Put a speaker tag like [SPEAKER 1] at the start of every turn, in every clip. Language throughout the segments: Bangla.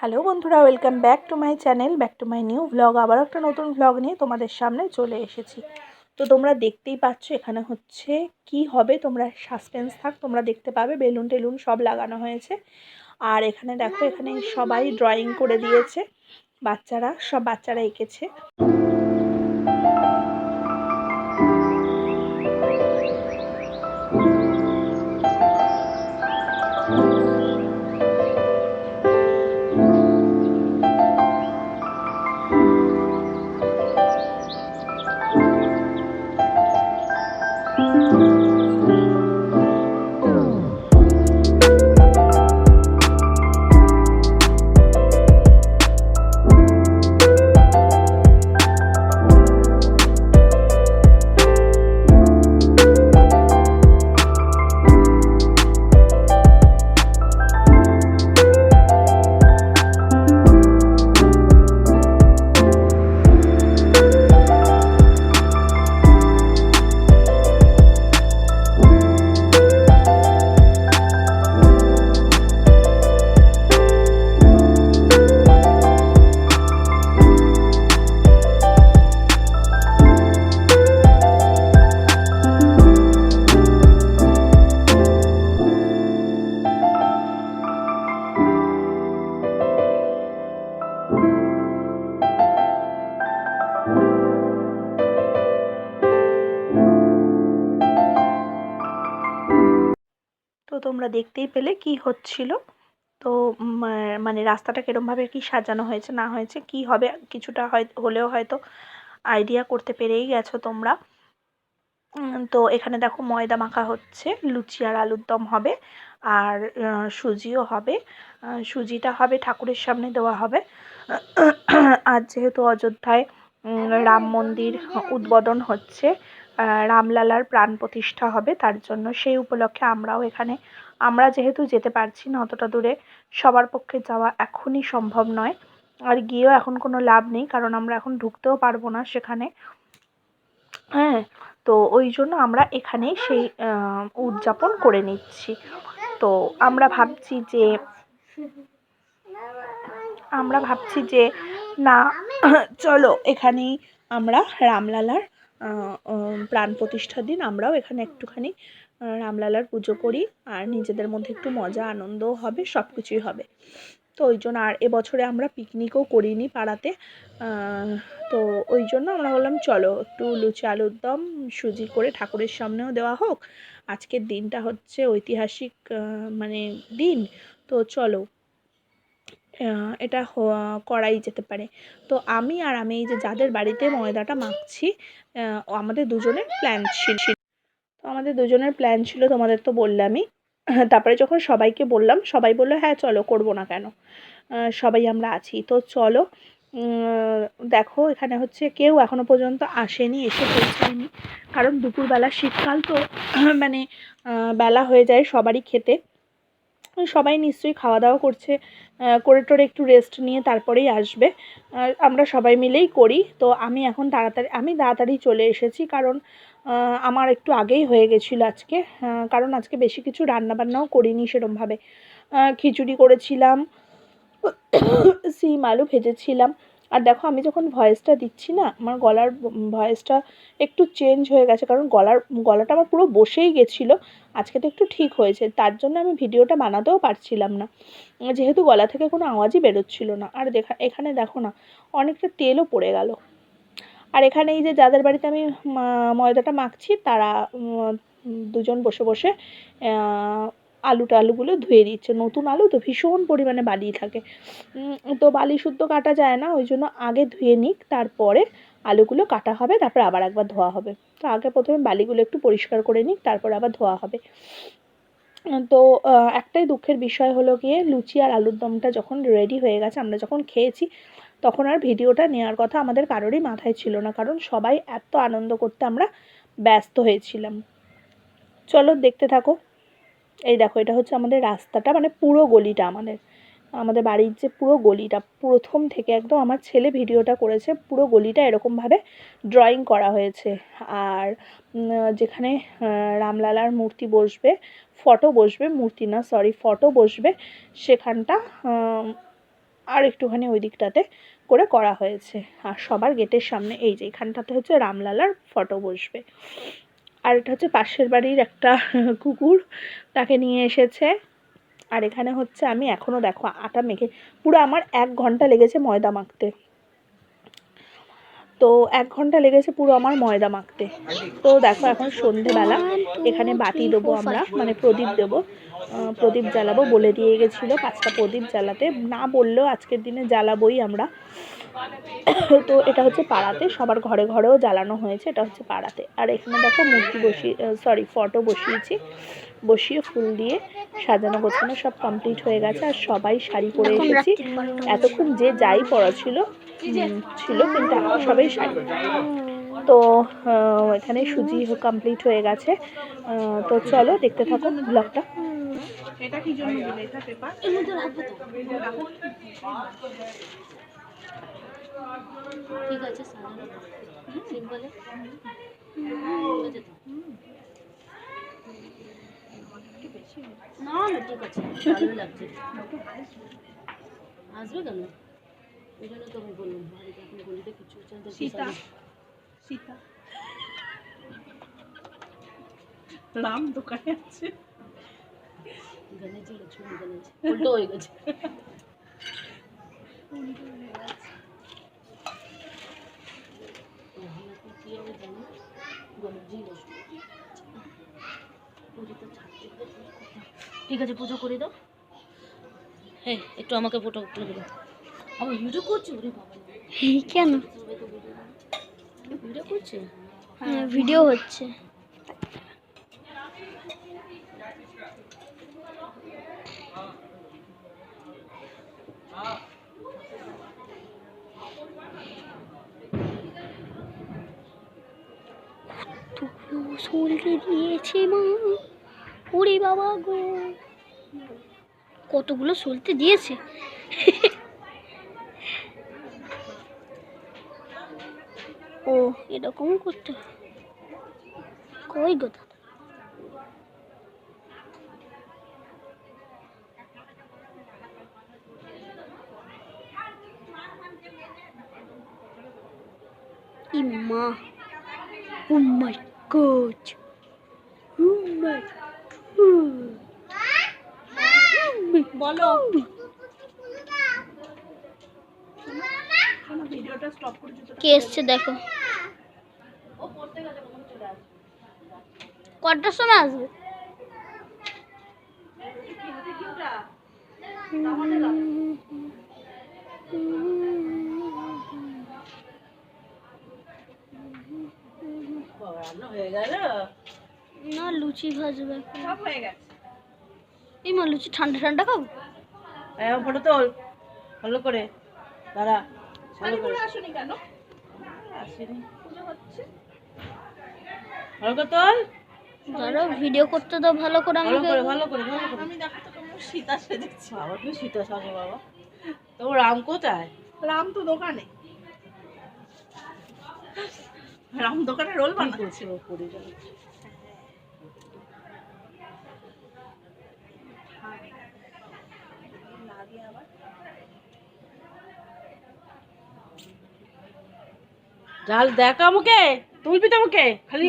[SPEAKER 1] হ্যালো বন্ধুরা, welcome back to my channel, back to my new vlog আবার একটা নতুন ভ্লগ নিয়ে তোমাদের সামনে চলে এসেছি। তো তোমরা দেখতেই পাচ্ছ, এখানে হচ্ছে কি হবে, তোমরা সাসপেন্স থাক, তোমরা দেখতে পাবে, বেলুন টেলুন সব লাগানো হয়েছে। আর এখানে দেখো, এখানে সবাই ড্রয়িং করে দিয়েছে, বাচ্চারা, সব বাচ্চারা এঁকেছে। তোমরা দেখতেই পেলে কি হচ্ছিল। তো মানে রাস্তাটা কিরমভাবে কি সাজানো হয়েছে, না হয়েছে, কি হবে, কিছুটা হয়, হলেও হয়তো আইডিয়া করতে পেরেই গেছো তোমরা। তো এখানে দেখো ময়দা মাখা হচ্ছে, লুচি আর আলুর দম হবে, আর সুজিও হবে। সুজিটা হবে ঠাকুরের সামনে দেওয়া হবে। আর যেহেতু অযোধ্যায় রাম মন্দির উদ্বোধন হচ্ছে রামলালার প্রাণ প্রতিষ্ঠা হবে, তার জন্য সেই উপলক্ষে আমরাও এখানে আমরা যেহেতু যেতে পারছি না অতটা দূরে, সবার পক্ষে যাওয়া এখনই সম্ভব নয়। আর গিয়েও এখন কোনো লাভ নেই, কারণ আমরা এখন ঢুকতেও পারব না সেখানে। হ্যাঁ তো ওই জন্য আমরা এখানেই সেই উদযাপন করে নিচ্ছি। তো আমরা ভাবছি যে, আমরা ভাবছি যে, না, চলো এখানেই আমরা রামলালার প্রাণ প্রতিষ্ঠার দিন আমরাও এখানে একটুখানি রামলালার পুজো করি আর নিজেদের মধ্যে একটু মজা আনন্দও হবে সব কিছুই হবে। তো ওই জন্য আর এবছরে আমরা পিকনিকও করিনি পাড়াতে। তো ওই জন্য আমরা বললাম, চলো একটু লুচি আলুর দম, সুজি করে ঠাকুরের সামনেও দেওয়া হোক। আজকের দিনটা হচ্ছে ঐতিহাসিক মানে দিন। তো চলো এটা করাই যেতে পারে। তো আমি আর আমি এই যে যাদের বাড়িতে ময়দাটা মাখছি আমাদের দুজনের প্ল্যান ছিল। আমাদের দুজনের প্ল্যান ছিল, তোমাদের তো বললামই। তারপরে যখন সবাইকে বললাম, সবাই বলল হ্যাঁ চলো, করব না কেন? সবাই আমরা আছি। তো চলো দেখো, এখানে হচ্ছে কেউ এখনও পর্যন্ত আসেনি, এসে পৌঁছায়নি। কারণ দুপুরবেলা শীতকাল তো মানে বেলা হয়ে যায় সবারই খেতে। সবাই নিশ্চয়ই খাওয়া দাওয়া করছে করে টোরে একটু রেস্ট নিয়ে তারপরেই আসবে। আমরা সবাই মিলেই করি। তো আমি এখন তাড়াতাড়ি, আমি তাড়াতাড়ি চলে এসেছি কারণ আমার একটু আগেই হয়ে গেছিল আজকে কারণ আজকে বেশি কিছু রান্নাবান্নাও করিনি সেরমভাবে। খিচুড়ি করেছিলাম, সিম, আলু ভেজেছিলাম। আর দেখো, আমি যখন ভয়েসটা দিচ্ছি না, আমার গলার ভয়েসটা একটু চেঞ্জ হয়ে গেছে, কারণ গলার, গলাটা আমার পুরো বসেই গেছিল। আজকে তো একটু ঠিক হয়েছে, তার জন্য আমি ভিডিওটা বানাতেও পারছিলাম না। যেহেতু গলা থেকে কোনো আওয়াজই বেরোচ্ছিল না। আর দেখা, এখানে দেখো না, অনেকটা তেলও পড়ে গেল। আর এখানে এই যে যাদের বাড়িতে আমি ময়দাটা মাখছি, তারা দুজন বসে বসে আলু টালুগুলো ধুয়ে দিচ্ছে। নতুন আলু তো ভীষণ পরিমাণে বালি থাকে। তো বালি শুদ্ধ কাটা যায় না, ওই জন্য আগে ধুয়ে নিক, তারপরে আলুগুলো কাটা হবে, তারপর আবার একবার ধোয়া হবে। তো আগে প্রথমে বালিগুলো একটু পরিষ্কার করে নিক, তারপর আবার ধোয়া হবে। তো একটাই দুঃখের বিষয় হলো গিয়ে, লুচি আর আলুর দমটা যখন রেডি হয়ে গেছে, আমরা যখন খেয়েছি তখন আর ভিডিওটা নেওয়ার কথা আমাদের কারোরই মাথায় ছিল না, কারণ সবাই এত আনন্দ করতে আমরা ব্যস্ত হয়েছিলাম। চলো দেখতে থাকো। এই দেখো, এটা হচ্ছে আমাদের রাস্তাটা মানে পুরো গলিটা আমাদের। আমাদের বাড়ির যে পুরো গলিটা, প্রথম থেকে একদম আমার ছেলে ভিডিওটা করেছে, পুরো গলিটা এরকমভাবে ড্রয়িং করা হয়েছে। আর যেখানে রামলালার মূর্তি বসবে ফটো বসবে, মূর্তি না সরি ফটো বসবে, সেখানটা আর একটুখানি ওই দিকটাতে করে করা হয়েছে। আর সবার গেটের সামনে এই যে এখানটাতে হচ্ছে রামলালার ফটো বসবে। আর এটা হচ্ছে পাশের বাড়ির একটা কুকুর তাকে নিয়ে এসেছে। আর এখানে হচ্ছে আমি এখনও দেখো আটা মেখে, পুরো আমার এক ঘণ্টা লেগেছে ময়দা মাখতে। তো এক ঘণ্টা লেগেছে পুরো আমার ময়দা মাখতে। তো দেখো এখন সন্ধেবেলা এখানে বাতি দেবো আমরা মানে প্রদীপ দেবো প্রদীপ জ্বালাবো বলে দিয়ে গেছিল পাঁচটা প্রদীপ জ্বালাতে। না বললেও আজকের দিনে জ্বালাবোই আমরা। তো এটা হচ্ছে পাড়াতে সবার ঘরে ঘরেও জ্বালানো হয়েছে এটা হচ্ছে পাড়াতে। আর এখানে দেখো মূর্তি বসিয়ে সরি ফটো বসিয়েছি। বসিয়ে ফুল দিয়ে সাজানো গোছানো সব কমপ্লিট হয়ে গেছে আর সবাই শাড়ি পরে এসেছি। এতক্ষণ যে যাই পরা ছিল ছিল কিন্তু এখন সবাই শাড়ি। তো এখানে সুজি কমপ্লিট হয়ে গেছে। তো চলো দেখতে থাকো ব্লগটা এটা কি জন্য দিলে? এটা পেপার
[SPEAKER 2] এর মধ্যে রাখব তো ঠিক আছে সিম্পলে। না না ঠিক আছে। লাগছে। আসবে কেন? ওই জন্য তোকে বললাম বাড়িতে এখন গলিতে কিছু হচ্ছে না তো
[SPEAKER 1] সীতা। সীতা। রাম দোকানে আছে।
[SPEAKER 2] গণেশ লক্ষ্মী গণেশ উল্টো হয়ে গেছে। কি হবে জানি? গণেশজি লক্ষ্মী পুজোতে ছাড়তে হবে, পুজো ঠিক আছে পুজো করে দাও। হ্যাঁ একটু আমাকে ফটো তুলে দাও। ভিডিও করছি ওরে বাবা।
[SPEAKER 3] কেন?
[SPEAKER 2] ভিডিও করছে?
[SPEAKER 3] হ্যাঁ ভিডিও হচ্ছে। কতগুলো সলতে দিয়েছে মা। ওরে বাবা গো। কতগুলো সলতে দিয়েছে? ও এরকম করতে। কই গো দাদা? ইমা ও মাই গড ও মাই
[SPEAKER 1] বলো।
[SPEAKER 3] কে এসছে দেখো। কটার সময় আসবে?
[SPEAKER 2] হয়ে গেল
[SPEAKER 3] না লুচি ভাজবে।
[SPEAKER 1] সব হয়ে গেছে।
[SPEAKER 3] এই মা লুচি ঠান্ডা ঠান্ডা খাব?
[SPEAKER 2] ফটো ভালো করে দাঁড়া ভালো করে।
[SPEAKER 1] শাড়িগুলো আসুনি কেন?
[SPEAKER 2] আসেনি।
[SPEAKER 1] পুজো হচ্ছে।
[SPEAKER 2] ভালো করে তোল।
[SPEAKER 3] ধরো ভিডিও করতে দাও ভালো করে
[SPEAKER 2] ভালো
[SPEAKER 3] আমাকে
[SPEAKER 2] ভালো করে ভালো করে।
[SPEAKER 1] আমি দেখো তো কেমন সীতা সেজেছি।
[SPEAKER 2] বাবা তুমি শীতা সাজো বাবা। তো রাম কোথায়?
[SPEAKER 1] রাম তো দোকানে। রাম দোকানে রোল বানাচ্ছে।
[SPEAKER 2] করে
[SPEAKER 1] লাগে আবার।
[SPEAKER 2] জাল দেখা মুখে তুলবি তো মুখে খালি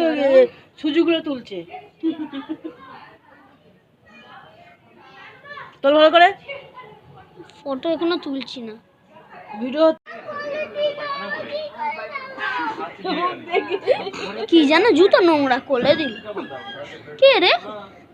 [SPEAKER 2] সুজিগুলো তুলছে। তোল ভালো করে?
[SPEAKER 3] ফটো এখনও তুলছি না।
[SPEAKER 2] ভিডিও
[SPEAKER 3] কি জানো জুতো নোংরা করে দিল। কে রে?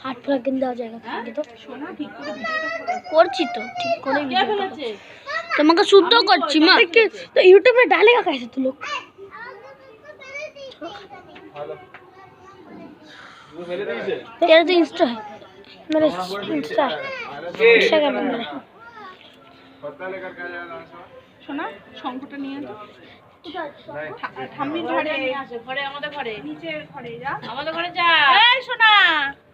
[SPEAKER 3] हाथ पूरा गंदा हो जाएगा खाएंगे तो
[SPEAKER 1] শোনা ঠিক করে ভিডিওটা
[SPEAKER 3] করছি তো ঠিক করে
[SPEAKER 2] কে
[SPEAKER 3] video টা
[SPEAKER 2] ফেলেছে
[SPEAKER 3] করছি। তোমাকে শুদ্ধ করছি মা तो यूट्यूब में डालेगा कैसे तू लोग
[SPEAKER 4] वो मेरे नहीं से
[SPEAKER 3] तेरा तो इंस्टा है मेरा इंस्टा है इंस्टाग्राम है मेरा
[SPEAKER 4] पत्ता लेकर के आ जाना
[SPEAKER 1] শোনা শঙ্কটা নিয়ে তো
[SPEAKER 5] ठा- ঠাম্মির ঘরে
[SPEAKER 6] নিয়ে আসে ঘরে আমাদের ঘরে
[SPEAKER 5] নিচের ঘরে যা
[SPEAKER 6] আমাদের ঘরে যা
[SPEAKER 5] এই শোনা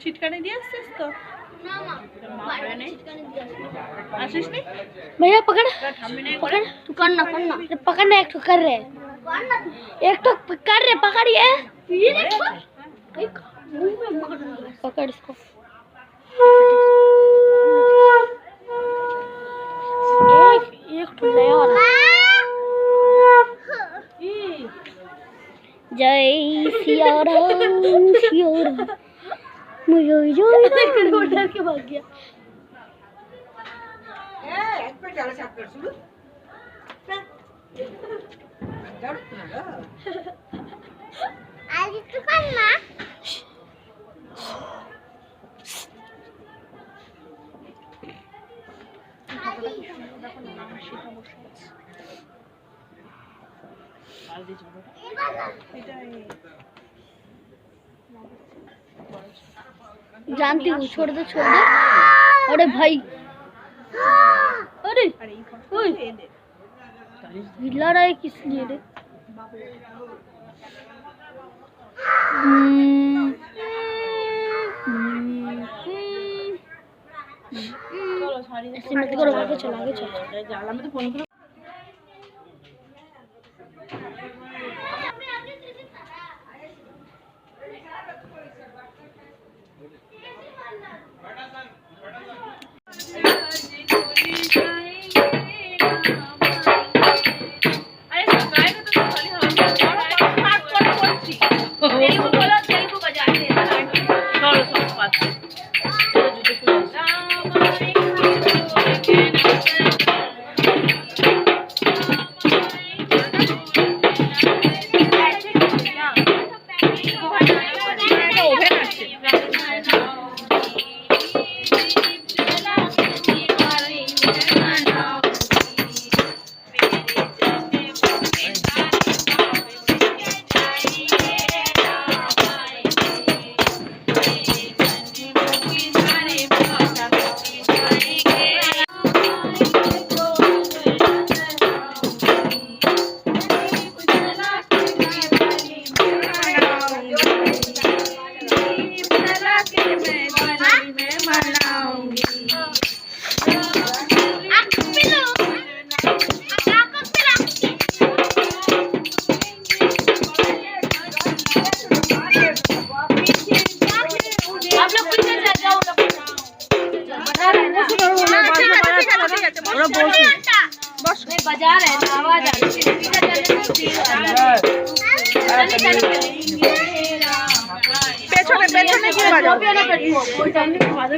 [SPEAKER 5] ছিটকানি দিয়ে আসছিস তো?
[SPEAKER 2] भैया पकड़। पकड़। तू करना करना पकड़ना एक तो कर रहे। एक तो कर रहे पकड़ ये। पकड़ इसको। एक एक तो जय सिया राम सिया राम। मुझे जय राम डर के भाग गया जानती हूँ छोड़ दे छोड़ दे अरे भाई अरे
[SPEAKER 5] আর এই ঘর
[SPEAKER 2] ওই।
[SPEAKER 5] খেয়ে দে।
[SPEAKER 2] हिला रहा है किस लिए रे हम्म, हम्म, हम्म। ऐसे मत करो आगे चल आगे चल
[SPEAKER 5] 我我想立马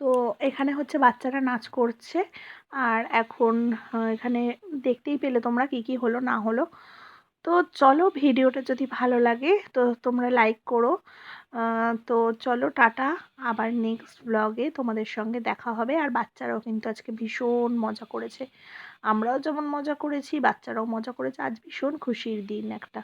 [SPEAKER 5] তো
[SPEAKER 1] এখানে হচ্ছে বাচ্চারা নাচ করছে, আর এখন এখানে দেখতেই পেলে তোমরা কি কি হলো না হলো। তো চলো ভিডিওটা যদি ভালো লাগে, তো তোমরা লাইক করো। তো চলো টাটা, আবার নেক্সট ব্লগে তোমাদের সঙ্গে দেখা হবে। আর বাচ্চারাও কিন্তু আজকে ভীষণ মজা করেছে। আমরাও যেমন মজা করেছি, বাচ্চারাও মজা করেছে। আজ ভীষণ খুশির দিন একটা।